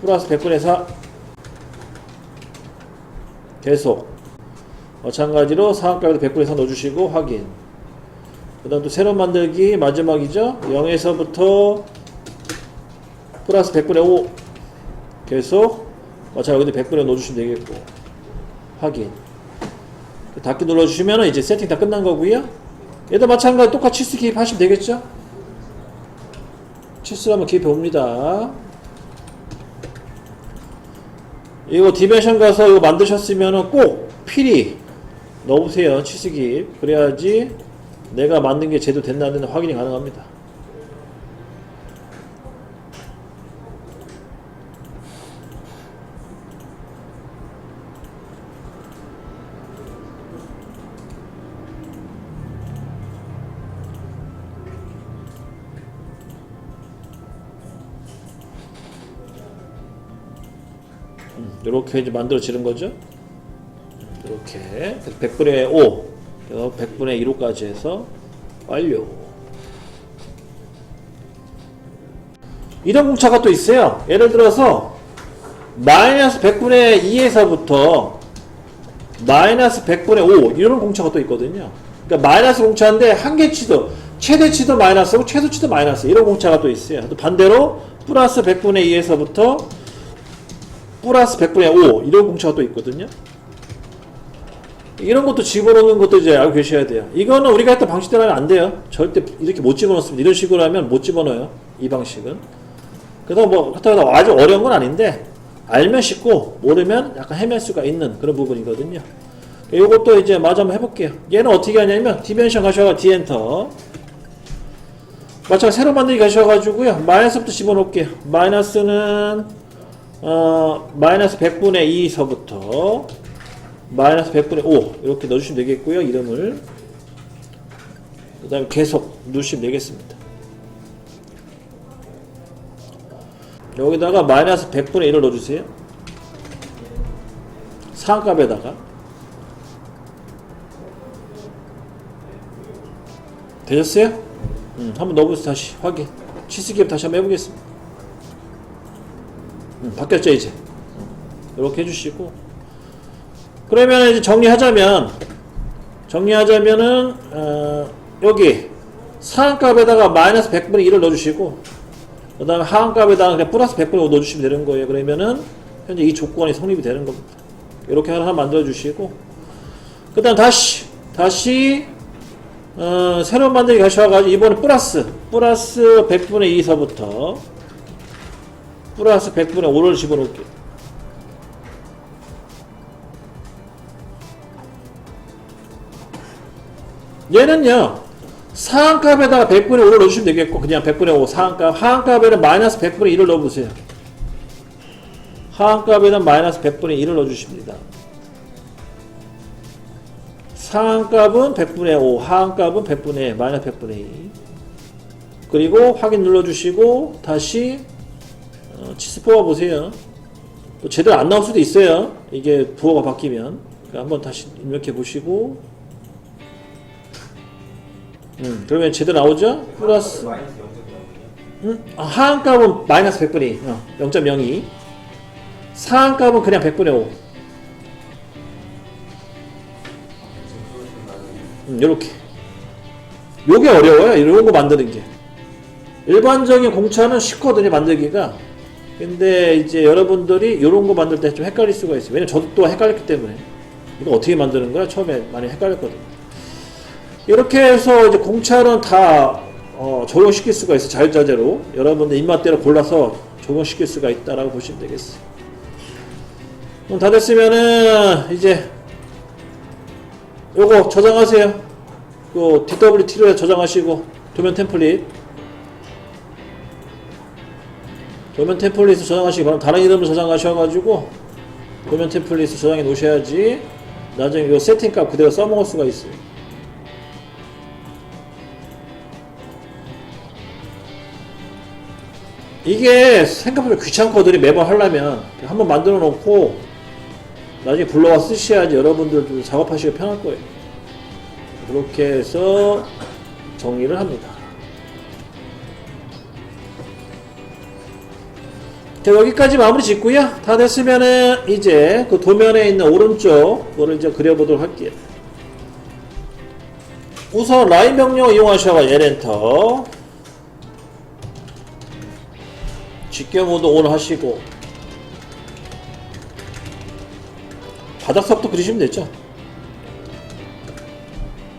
플러스 100분의 4 계속 마찬가지로 상한가에도 100분의 4 넣어주시고 확인. 그 다음 또 새로 만들기 마지막이죠? 0에서부터 플러스 100분의 5 계속 마찬가지로 100분의 5 넣어주시면 되겠고. 확인. 닫기 눌러주시면 이제 세팅 다 끝난 거고요. 얘도 마찬가지 똑같이 치수 기입하시면 되겠죠? 치수를 한번 기입해 봅니다 이거 디멘션 가서 이거 만드셨으면 꼭 필히 넣어보세요 치수 기입 그래야지 내가 만든 게 제대로 됐나 안 됐나 확인이 가능합니다 이렇게 이제 만들어지는 거죠. 이렇게 100분의 5, 그래서 100분의 1호까지 해서 완료. 이런 공차가 또 있어요. 예를 들어서 마이너스 100분의 2에서부터 마이너스 100분의 5 이런 공차가 또 있거든요. 그러니까 마이너스 공차인데 한계치도 최대치도 마이너스고 최소치도 마이너스 이런 공차가 또 있어요. 또 반대로 플러스 100분의 2에서부터 플러스 100분의 5 이런 공차가 또 있거든요. 이런 것도 집어넣는 것도 이제 알고 계셔야 돼요. 이거는 우리가 했던 방식대로 하면 안 돼요. 절대 이렇게 못 집어넣습니다. 이런 식으로 하면 못 집어넣어요. 이 방식은. 그래서 뭐 그렇다고 아주 어려운 건 아닌데 알면 쉽고 모르면 약간 헤맬 수가 있는 그런 부분이거든요. 이것도 이제 마저 한번 해볼게요. 얘는 어떻게 하냐면 디멘션 가셔가 디엔터 마찬가지 새로 만들기 가셔가지고요. 마이너스부터 집어넣을게요. 마이너스는 어, 마이너스 100분의 2서부터 마이너스 100분의 5 이렇게 넣어주시면 되겠고요 이름을. 그 다음에 계속 누르시면 되겠습니다. 여기다가 마이너스 100분의 1을 넣어주세요. 상값에다가. 되셨어요? 음, 한번 넣어보세요 다시. 확인. 치스기업 다시 한번 해보겠습니다. 음, 바뀌었죠 이제. 이렇게 해주시고. 그러면 이제 정리하자면 정리하자면은 어, 여기 상한값에다가 마이너스 100분의 1을 넣어주시고 그 다음에 하한값에다가 그냥 플러스 100분의 5 넣어주시면 되는 거예요. 그러면은 현재 이 조건이 성립이 되는 겁니다. 이렇게 하나 만들어 주시고. 그 다음 다시 다시 어, 새로운 만들기 가셔가지고 이번에 플러스 플러스 100분의 2서부터 플러스 100분의 5를 집어넣을게요. 얘는요, 상한값에다가 100분의 5를 넣어주시면 되겠고, 그냥 100분의 5 상한값, 하한값에는 마이너스 100분의 1을 넣어보세요. 하한값에는 마이너스 100분의 1을 넣어주십니다. 상한값은 100분의 5, 하한값은 100분의 마이너스 100분의 2. 그리고 확인 눌러주시고, 다시 어, 치수 뽑아 보세요. 또 제대로 안 나올 수도 있어요. 이게 부호가 바뀌면. 그러니까 한번 다시 입력해 보시고. 음, 그러면 제대로 나오죠? 플러스. 마이너스 0.0이요? 음, 아, 하한 값은 마이너스 100분의 어, 0.02. 상한 값은 그냥 100분의 5. 음, 요렇게. 요게 어려워요. 이런 거 만드는 게. 일반적인 공차는 쉽거든요, 만들기가. 근데 이제 여러분들이 이런 거 만들 때 좀 헷갈릴 수가 있어요. 왜냐면 저도 또 헷갈렸기 때문에. 이거 어떻게 만드는 거야? 처음에 많이 헷갈렸거든요. 이렇게 해서 이제 공차는 다 어, 적용시킬 수가 있어요. 자유자재로. 여러분들 입맛대로 골라서 적용시킬 수가 있다라고 보시면 되겠어요. 그럼 다 됐으면은 이제 요거 저장하세요. 그 DWT로 저장하시고 도면 템플릿 도면 템플릿을 저장하시기 바랍니다. 다른 이름으로 저장하셔가지고 도면 템플릿을 저장해 놓으셔야지 나중에 이 세팅값 그대로 써먹을 수가 있어요. 이게 생각보다 귀찮거든요. 매번 하려면 한번 만들어 놓고 나중에 불러와 쓰셔야지 여러분들도 작업하시기 편할 거예요. 그렇게 해서 정리를 합니다. 자 여기까지 마무리 짓고요. 다 됐으면은 이제 그 도면에 있는 오른쪽 거를 이제 그려보도록 할게요. 우선 라인 명령 이용하셔가 L엔터. 직경 모드 온 하시고. 바닥석도 그리시면 되죠?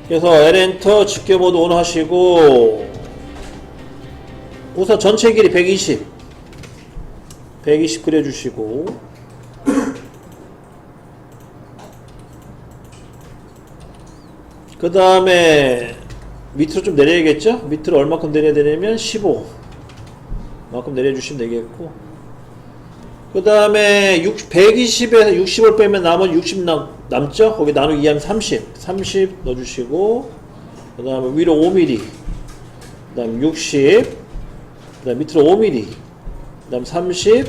그래서 L엔터 직경 모드 온 하시고. 우선 전체 길이 120 120 그려주시고. 그 다음에 밑으로 좀 내려야겠죠? 밑으로 얼마큼 내려야 되냐면 15 만큼 내려주시면 되겠고. 그 다음에 120에서 60을 빼면 남은 60 남, 남죠? 거기 나누기 2하면 30 30 넣어주시고. 그 다음에 위로 5mm 그 다음 60그 다음 밑으로 5mm 그 다음 30,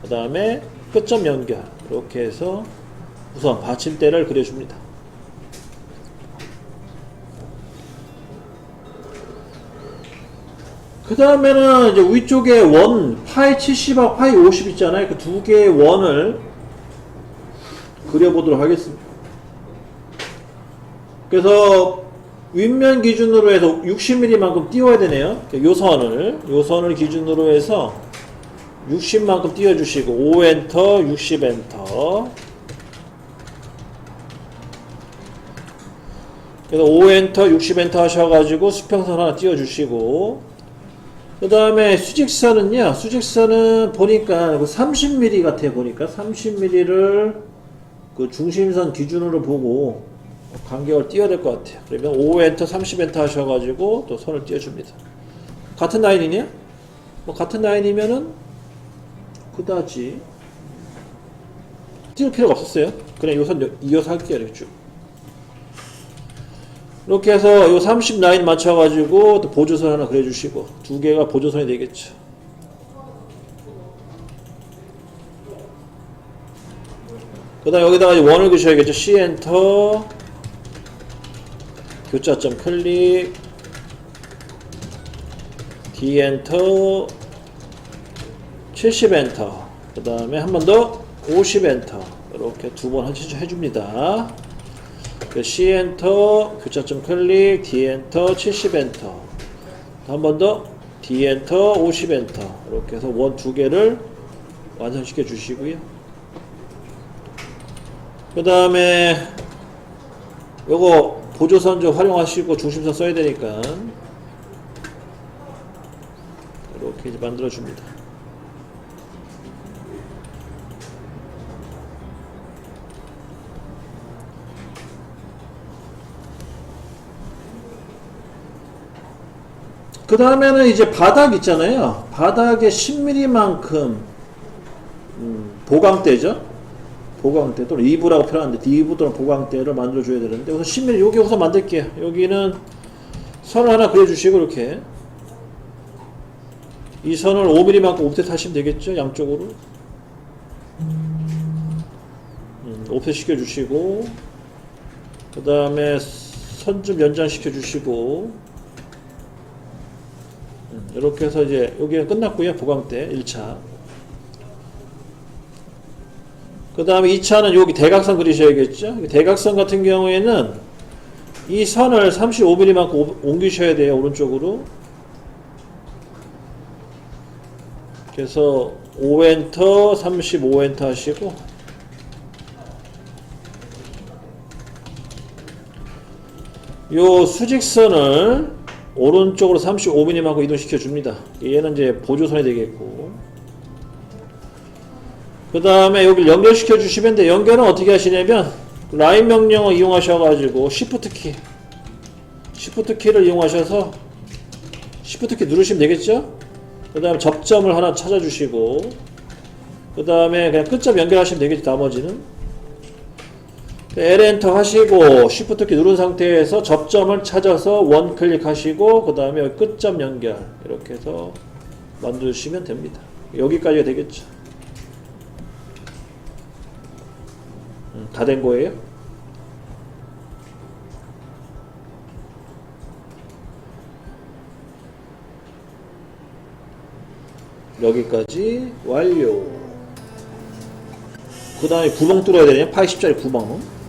그 다음에 끝점 연결. 이렇게 해서 우선 받침대를 그려줍니다. 그 다음에는 이제 위쪽에 원, 파이 70하고 파이 50 있잖아요. 그 두 개의 원을 그려보도록 하겠습니다. 그래서 윗면 기준으로 해서 60mm만큼 띄워야 되네요. 요 선을, 요 선을 기준으로 해서 60만큼 띄워주시고 5엔터 60엔터. 그래서 5엔터 60엔터 하셔가지고 수평선 하나 띄워주시고. 그 다음에 수직선은요 수직선은 보니까 30mm 같아 보니까. 30mm를 그 중심선 기준으로 보고 간격을 띄워야 될 것 같아요. 그러면 5엔터 30엔터 하셔가지고 또 선을 띄워줍니다. 같은 라인이네요? 뭐 같은 라인이면은 그다지 띄울 필요가 없었어요. 그냥 요선 이어서 할게요. 이렇게 쭉. 이렇게 해서 요 30 라인 맞춰가지고 또 보조선 하나 그려주시고 두 개가 보조선이 되겠죠. 그 다음 여기다가 이제 원을 그셔야겠죠. C 엔터 교차점 클릭 D 엔터 70 엔터. 그 다음에 한 번 더 50 엔터. 이렇게 두 번 해줍니다. 그 C 엔터 교차점 클릭 D 엔터 70 엔터. 한 번 더 D 엔터 50 엔터. 이렇게 해서 원 두 개를 완성시켜 주시고요. 그 다음에 요거 보조선 좀 활용하시고 중심선 써야 되니까 이렇게 이제 만들어 줍니다 그 다음에는 이제 바닥 있잖아요. 바닥에 10mm만큼 음, 보강대죠. 보강대 또는 2부라고 표현하는데 D부 또는 보강대를 만들어 줘야 되는데 우선 10mm 여기 우선 만들게요. 여기는 선을 하나 그려주시고 이렇게 이 선을 5mm만큼 옵셋 하시면 되겠죠. 양쪽으로 음, 옵셋 시켜주시고 그 다음에 선 좀 연장시켜 주시고 이렇게 해서 이제 여기가 끝났고요. 보강대 1차. 그 다음에 2차는 여기 대각선 그리셔야겠죠. 대각선 같은 경우에는 이 선을 35mm만큼 옮기셔야 돼요. 오른쪽으로. 그래서 5엔터, 35엔터 하시고 요 수직선을 오른쪽으로 35mm만큼 이동시켜 줍니다. 얘는 이제 보조선이 되겠고. 그 다음에 여기 연결시켜 주시면 돼. 연결은 어떻게 하시냐면, 라인 명령을 이용하셔가지고, Shift 키. Shift 키를 이용하셔서, Shift 키 누르시면 되겠죠? 그 다음에 접점을 하나 찾아주시고, 그 다음에 그냥 끝점 연결하시면 되겠죠, 나머지는. L 엔터 하시고 Shift 키 누른 상태에서 접점을 찾아서 원 클릭하시고 그 다음에 끝점 연결 이렇게 해서 만드시면 됩니다. 여기까지가 되겠죠. 음, 다된 거예요? 여기까지 완료 그 다음에 구멍 뚫어야 되냐 80짜리 구멍